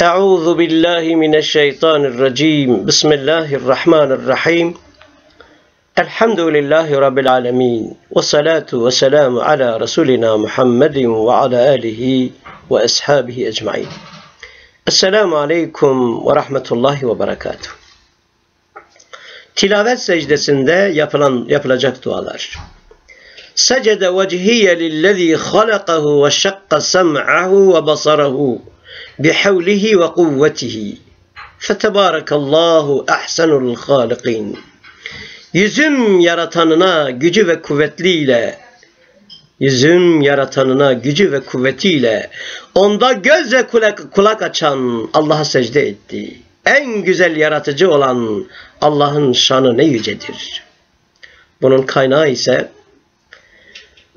أعوذ بالله من الشيطان الرجيم بسم الله الرحمن الرحيم الحمد لله رب العالمين والصلاة والسلام على رسولنا محمد وعلى آله وأصحابه أجمعين السلام عليكم ورحمة الله وبركاته Tilavet secdesinde yapılan yapılacak dualar. Secede vecihiye lillezî halakahu ve şakka sem'ahu ve basarahu bihevlihi ve kuvvetihi. Fetebârekallahu ahsenul hâlikîn. Yüzüm yaratanına gücü ve kuvvetliyle yüzüm yaratanına gücü ve kuvvetiyle onda göz ve kulak, kulak açan Allah'a secde etti. En güzel yaratıcı olan Allah'ın şanı ne yücedir. Bunun kaynağı ise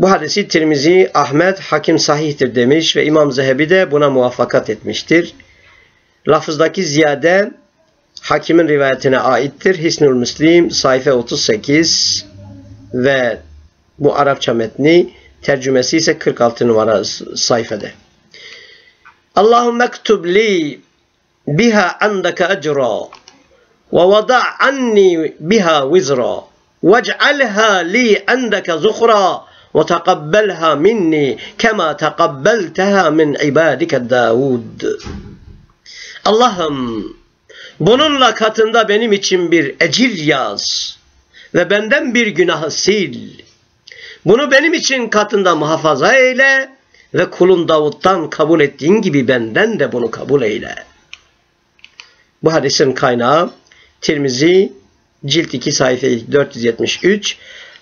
bu hadisi Tirmizi, Ahmet, Hakim sahihtir demiş ve İmam Zehebi de buna muvaffakat etmiştir. Lafızdaki ziyade Hakim'in rivayetine aittir. Hisnül Müslim sayfa 38 ve bu Arapça metni tercümesi ise 46 numara sayfada. Allahümme ektub li biha andaka ecra ve vada anni biha vizra vec'alha li andaka zuhra ve takabbelha minni kema takabbelteha min ibadike Allah'ım bununla katında benim için bir ecir yaz ve benden bir günahı sil. Bunu benim için katında muhafaza eyle ve kulun Davud'dan kabul ettiğin gibi benden de bunu kabul eyle. Bu hadisin kaynağı Tirmizi cilt 2 sayfa 473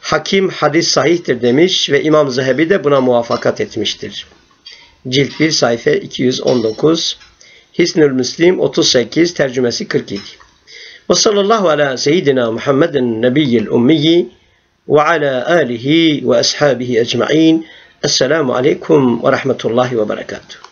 Hakim hadis sahihtir demiş ve İmam Zehebi de buna muvaffakat etmiştir. Cilt 1 sayfa 219 Hisnül Müslim 38 tercümesi 47 Ve sallallahu ala seyyidina Muhammedin nebiyyil ummiyi ve ala alihi ve ashabihi ecma'in Esselamu aleyküm ve rahmetullahi ve berekatuhu.